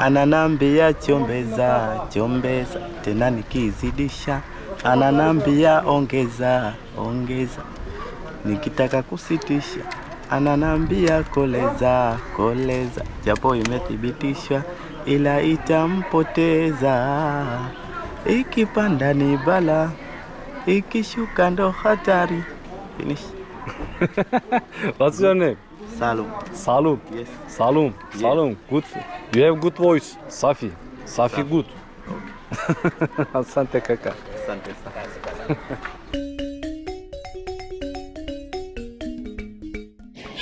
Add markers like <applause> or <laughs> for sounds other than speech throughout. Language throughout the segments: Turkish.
ananambia chombeza chombeza, tena nikizidisha ananambia ongeza ongeza, nikitaka kusitisha ananambia koleza koleza, japo imethibitishwa ila itampoteza. Ikipanda ni bala, ikishuka ndo hatari. Finish. What's your name? Salum. Salum. Yes. Salum. Salum. Good. You have good voice. Safi. Safi good. <laughs> Asante kaka. Asante sana.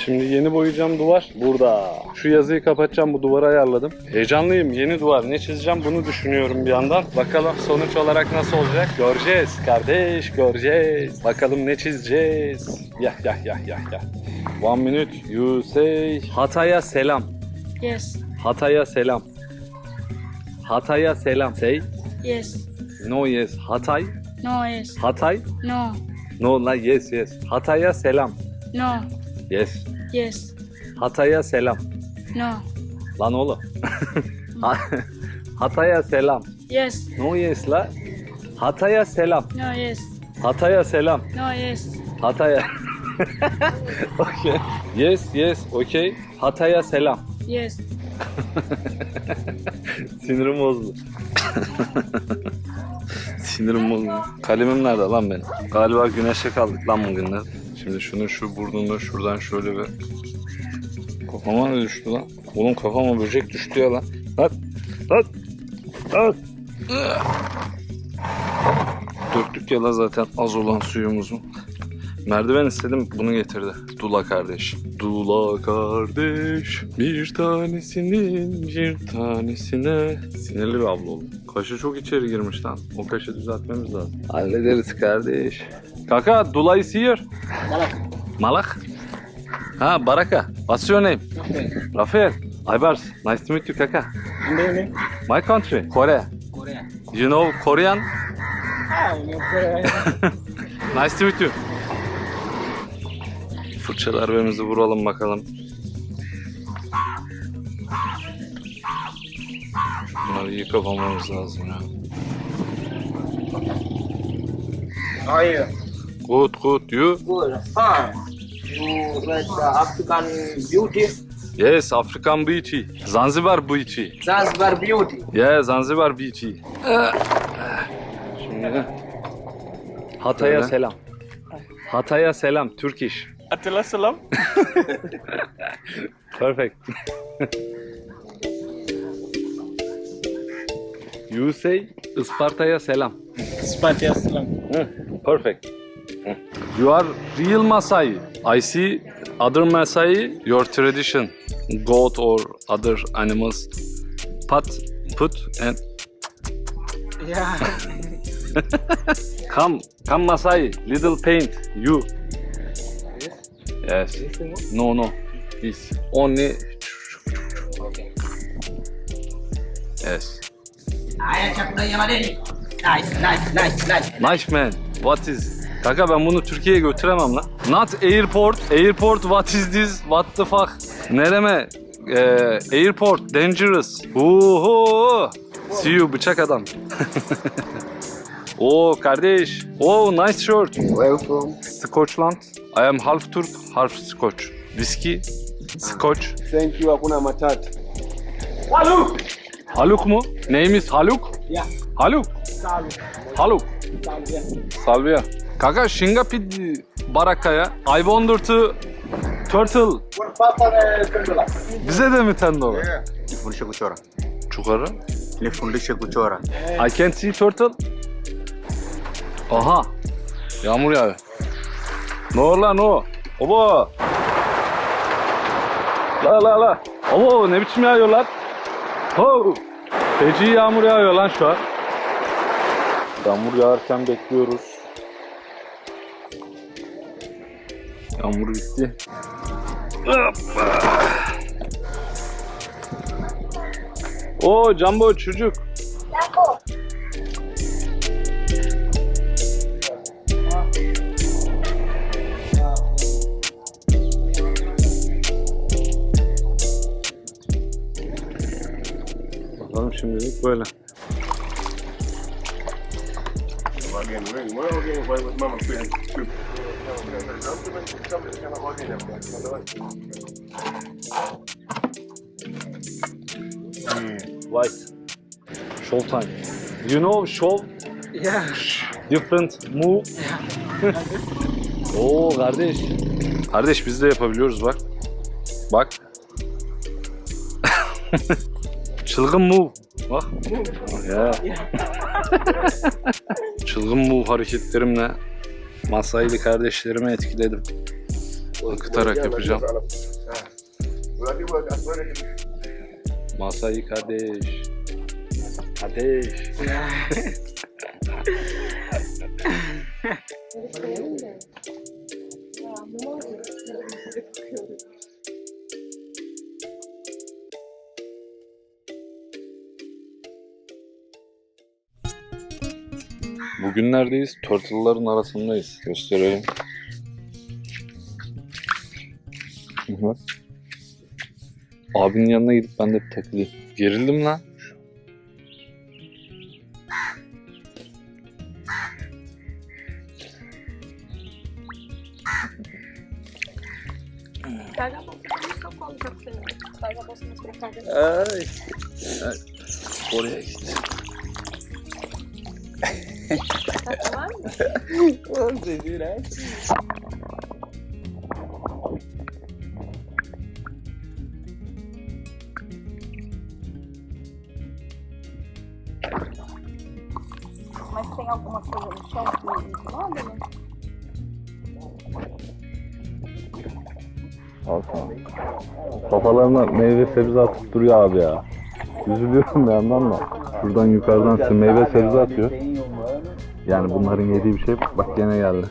Şimdi yeni boyayacağım duvar burada. Şu yazıyı kapatacağım bu duvarı ayarladım. Heyecanlıyım yeni duvar ne çizeceğim bunu düşünüyorum bir yandan. Bakalım sonuç olarak nasıl olacak göreceğiz kardeş göreceğiz. Bakalım ne çizeceğiz. Yah yah yah yah yah. One minute you say Hatay'a selam. Yes. Hatay'a selam. Hatay'a selam. Say Yes. no yes. Hatay. No. Yes. Hatay. No. No la yes yes. Hatay'a selam. No. Yes. Yes. Hatay'a selam. No. Lan oğlum. <laughs> Hatay'a selam. Yes. No yes la. Hatay'a selam. No. Yes. Hatay'a selam. No. Yes. Hatay'a. <laughs> okay. Yes yes okay. Hatay'a selam. Yes. <laughs> Sinirim bozdu. Sinirim bozdu. Kalemim nerede lan benim? Galiba güneşe kaldık lan bugünler. Şimdi şunu şu burnunu şuradan şöyle bir... Kafama ne düştü lan? Oğlum kafama böcek düştü ya lan. Lan! Lan! Lan! Döktük ya lan zaten az olan suyumuzu. Merdiven istedim bunu getirdi. Dula kardeş. Dula kardeş bir tanesinin bir tanesine. Sinirli bir abla oldu. Kaşı çok içeri girmiş lan. O kaşı düzeltmemiz lazım. Hallederiz kardeş. Kaka Dula is here. Malak. Malak? Ha Baraka. What's your name? Rafael. Aybars. Nice to meet you kaka. My country. Kore. Korea. You know Korean? Ah, no Korea. <laughs> Nice to meet you. Fırça darbemizi vuralım bakalım. Bunları iyi kapamamız lazım ya. You? Good good you. Good. Fine. You like the African beauty? Yes African Beachy. Zanzibar Beachy. Zanzibar beauty. Yeah Zanzibar Beachy. Şimdi Hatay'a Öyle. selam. Hatay'a selam Turkish. Atilla salam. <laughs> Perfect. <laughs> you say Isparta'ya selam. Salam. Huh, Perfect. You are real Masai. I see other Masai, your tradition, goat or other animals. Put, put and Yeah. <laughs> come, come Masai, little paint. You. Yes. No, no. This only. Yes. Nice, nice, nice, nice. Nice man. What is? Kanka ben bunu Türkiye'ye götüremem lan. Not airport. Airport what is this? What the fuck? Nereme? Ee, airport dangerous. Oho. See you bıçak adam. <laughs> Oo kardeş. Oh nice shirt. Welcome. Scotland. I am half Turk, half Scotch. Whiskey, Scotch. Thank you, hakuna matata. Haluk mu? Name is Haluk? Yeah. Haluk. Salu. Haluk. Salu, yeah. Salvia. Kaka Shingapid Baraka'ya I wonder to Turtle. Bize de mi 10 dolar? Nifundishe kuchora. Çukarı. Nifundishe kuchora. I can see turtle. Aha. Yağmur yağıyor. No la no. Oba. La la la. Oo ne biçim yağıyor lan? Ho. Feci yağmur yağıyor lan şu an. Yağmur yağarken bekliyoruz. Yağmur bitti. Hoppa. Oo Jumbo çocuk. Bakalım şimdilik böyle. White. Show time. You know show Yeah. different move. Oo kardeş. Kardeş biz de yapabiliyoruz bak. Bak. <laughs> Çılgın move. Bak. Ya. <laughs> Çılgın move hareketlerimle Masaylı kardeşlerimi etkiledim. Akıtarak yapacağım. Masayı kardeş. Kardeş. <laughs> <laughs> Bugün neredeyiz? Turtle'ların arasındayız. Gösterelim. Hı. Abinin yanına gidip ben de bir takılayım. Gerildim lan. Tá falando? Mas tem alguma coisa no chão? Kafalarına meyve sebze atıp duruyor abi ya. Üzülüyorum bir yandan da. Şuradan yukarıdan meyve sebze atıyor. Yani bunların yediği bir şey bak gene geldi.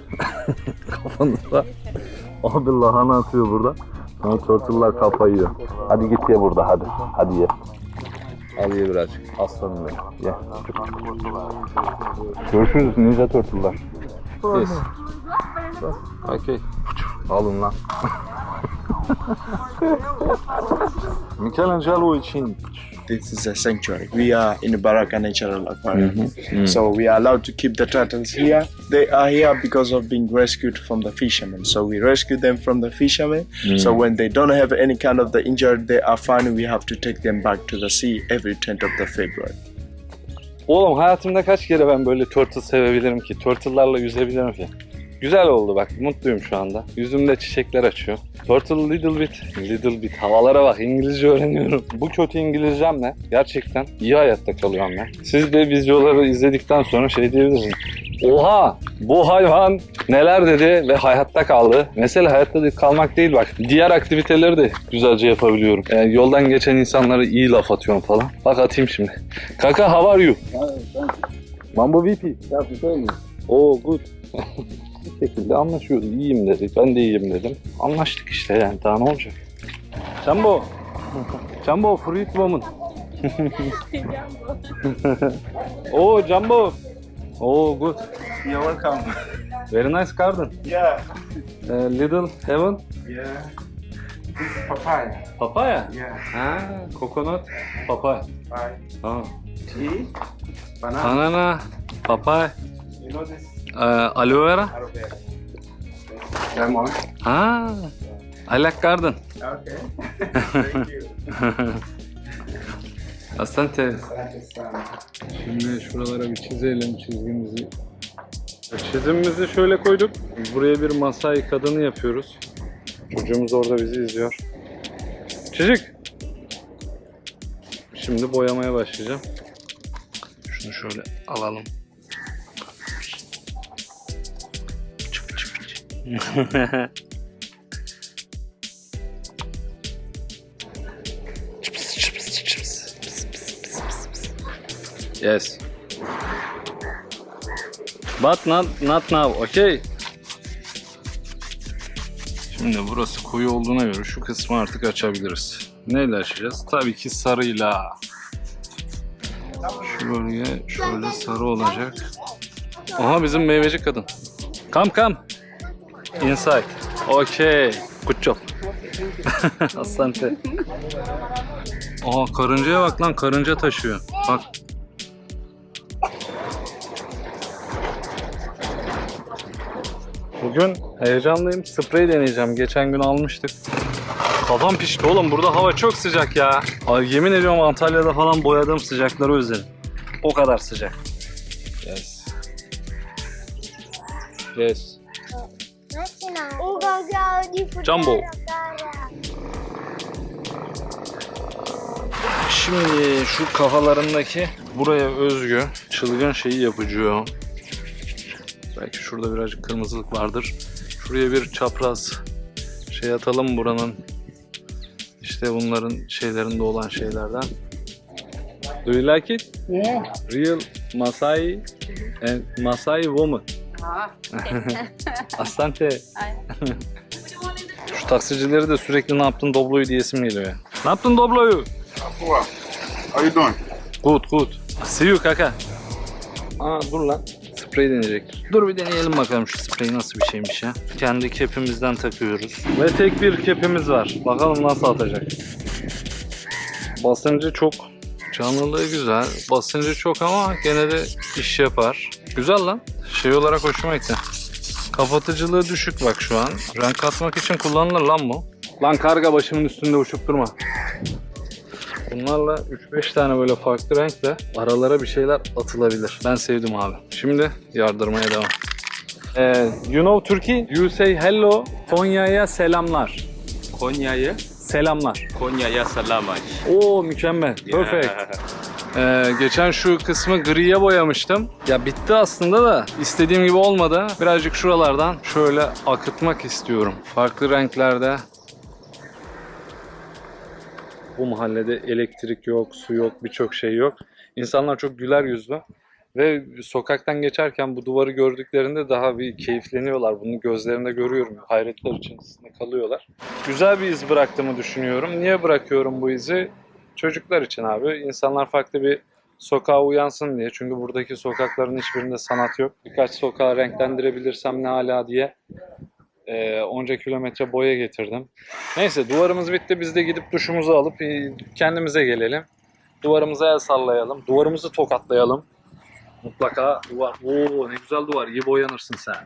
<laughs> Kafanıza. Abi lahana atıyor burada. Sonra turtle'lar kafayı yiyor. Hadi git ye burada hadi. Hadi ye. Al ye birazcık. Aslanım benim. Ye. Görüşürüz ninja turtle'lar. Yes. Okay. Alın lan. <laughs> Michelangelo için. This is a sanctuary. We are in the Baraka Natural Aquarium. So we are allowed to keep the turtles here. They are here because of being rescued from the fishermen. So we rescue them from the fishermen. So when they don't have any kind of the injury, they are fine. We have to take them back to the sea every 10th of the February. Oğlum hayatımda kaç kere ben böyle turtle sevebilirim ki? Turtle'larla yüzebilirim ki? Güzel oldu bak. Mutluyum şu anda. Yüzümde çiçekler açıyor. Turtle little bit. Little bit. Havalara bak. İngilizce öğreniyorum. Bu kötü İngilizcemle gerçekten iyi hayatta kalıyorum ben. Siz de videoları izledikten sonra şey diyebilirsiniz. Oha! Bu hayvan neler dedi ve hayatta kaldı. Mesela hayatta kalmak değil bak. Diğer aktiviteleri de güzelce yapabiliyorum. Yani yoldan geçen insanlara iyi laf atıyorum falan. Bak atayım şimdi. Kaka how are you? Mambo VP. Oh good. <laughs> Bir şekilde anlaşıyoruz. İyiyim dedi. Ben de iyiyim dedim. Anlaştık işte yani. Daha ne olacak? Jumbo. Jumbo fruit woman. <laughs> oh Jumbo. Oh good. You're welcome. Very nice garden. Yeah. Uh, little heaven. Yeah. This is papaya. Papaya. Yeah. Ha, coconut. Papaya. Bye. Ha. Tea. Banana. Banana. Papaya. You know this? Uh, aloe vera. Lemon. Ha. I like garden. Okay. <laughs> Thank you. Asante. Thank you. Şimdi şuralara bir çizelim çizgimizi. Çizimimizi şöyle koyduk. Buraya bir masai kadını yapıyoruz. Çocuğumuz orada bizi izliyor. Çocuk. Şimdi boyamaya başlayacağım. Şunu şöyle alalım. <laughs> Yes. But not, not now, okay? Şimdi burası koyu olduğuna göre şu kısmı artık açabiliriz. Neyle açacağız? Tabii ki sarıyla. Şu bölge şöyle sarı olacak. Aha bizim meyveci kadın. Come come. Inside. Okay. Good job. <laughs> Asante. Aa karıncaya bak lan karınca taşıyor. Bak. Bugün heyecanlıyım. Sprey deneyeceğim. Geçen gün almıştık. Kafam pişti oğlum. Burada hava çok sıcak ya. Ay yemin ediyorum Antalya'da falan boyadığım sıcakları özledim. O kadar sıcak. Yes. Yes. Jumbo. Şimdi şu kafalarındaki buraya özgü çılgın şeyi yapıcı. Belki şurada birazcık kırmızılık vardır. Şuraya bir çapraz şey atalım buranın işte bunların şeylerinde olan şeylerden. Do you like it? Yeah. Real Masai and Masai woman. <laughs> Asante. Şu taksicileri de sürekli ne yaptın Doblo'yu diyesim geliyor ya. Ne yaptın Doblo'yu? How you doing? Good good. See you kaka. Aa dur lan. Sprey deneyecek. Dur bir deneyelim bakalım şu sprey nasıl bir şeymiş ya. Kendi kepimizden takıyoruz. Ve tek bir kepimiz var. Bakalım nasıl atacak. Basıncı çok. Canlılığı güzel. Basıncı çok ama gene de iş yapar. Güzel lan. Şey olarak hoşuma gitti. Kapatıcılığı düşük bak şu an. Renk katmak için kullanılır lan bu. Lan karga başımın üstünde uçup durma. Bunlarla 3-5 tane böyle farklı renkle aralara bir şeyler atılabilir. Ben sevdim abi. Şimdi yardırmaya devam. Ee, you know Turkey? You say hello. Konya'ya selamlar. Konya'yı Selamlar. Konya'ya selamat. Oo mükemmel. Perfect. Ee, geçen şu kısmı griye boyamıştım. Ya bitti aslında da istediğim gibi olmadı. Birazcık şuralardan şöyle akıtmak istiyorum. Farklı renklerde. Bu mahallede elektrik yok, su yok, birçok şey yok. İnsanlar çok güler yüzlü. Ve sokaktan geçerken bu duvarı gördüklerinde daha bir keyifleniyorlar. Bunu gözlerinde görüyorum. Hayretler içerisinde kalıyorlar. Güzel bir iz bıraktığımı düşünüyorum. Niye bırakıyorum bu izi? Çocuklar için abi. İnsanlar farklı bir sokağa uyansın diye. Çünkü buradaki sokakların hiçbirinde sanat yok. Birkaç sokağı renklendirebilirsem ne hala diye e, onca kilometre boya getirdim. Neyse duvarımız bitti. Biz de gidip duşumuzu alıp e, kendimize gelelim. Duvarımıza el sallayalım. Duvarımızı tokatlayalım. Mutlaka duvar. Oo ne güzel duvar. İyi boyanırsın sen.